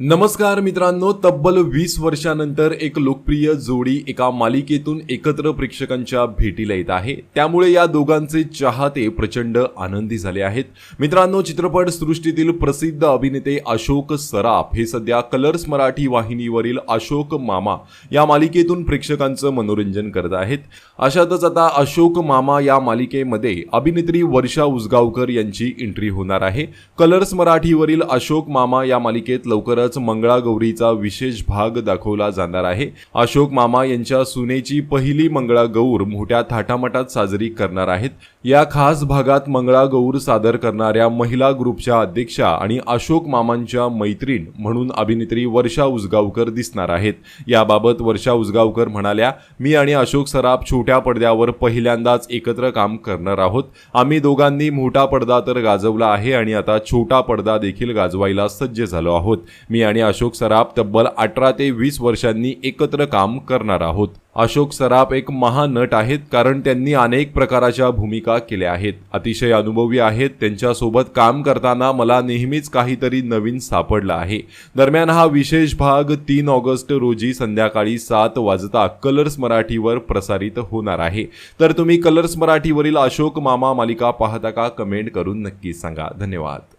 नमस्कार मित्रांनो तब्बल वीस वर्षानंतर एक लोकप्रिय जोडी एका मालिकेतून एकत्र प्रेक्षकांच्या भेटीला येत आहे. त्यामुळे या दोघांचे चाहते प्रचंड आनंदी झाले आहेत. मित्रांनो चित्रपट सृष्टीतील प्रसिद्ध अभिनेते अशोक सराफ हे सध्या कलर्स मराठी वाहिनीवरील अशोक मामा या मालिकेतून प्रेक्षकांचं मनोरंजन करत आहेत. अशातच आता अशोक मामा या मालिकेमध्ये अभिनेत्री वर्षा उसगावकर यांची एंट्री होणार आहे. कलर्स मराठीवरील अशोक मामा या मालिकेत लवकरच मंगळागौरीचा विशेष भाग दाखवला जाणार आहे. अशोक मामा यांच्या सुनेची पहिली मंगळागौर मोठ्या थाटामाटात साजरी करणार आहेत. या खास भागात मंगळागौर सादर करणाऱ्या महिला ग्रुपच्या अध्यक्षा आणि अशोक मामांच्या मैत्रीण म्हणून अभिनेत्री वर्षा उसगावकर दिसणार आहेत. याबाबत वर्षा उसगावकर म्हणाल्या मी आणि अशोक सराफ छोट्या पडद्यावर पहिल्यांदाच एकत्र काम करणार आहोत. आम्ही दोघांनी मोठा पडदा तर गाजवला आहे आणि आता छोटा पडदा देखील गाजवायला सज्ज झालो आहोत. मी आणि अशोक सराफ तब्बल अठरा ते वीस वर्षांनी एकत्र काम करणार आहोत. अशोक सराफ एक महानट आहेत कारण त्यांनी अनेक प्रकाराच्या भूमिका केल्या आहेत. अतिशय अनुभवी आहेत. त्यांच्यासोबत काम करताना मला नेहमीच काहीतरी नवीन सापडलं आहे. दरम्यान हा विशेष भाग तीन ऑगस्ट रोजी संध्याकाळी सात वाजता कलर्स मराठीवर प्रसारित होणार आहे. तर तुम्ही कलर्स मराठीवरील अशोक मामा मालिका पाहता का? कमेंट करून नक्की सांगा. धन्यवाद.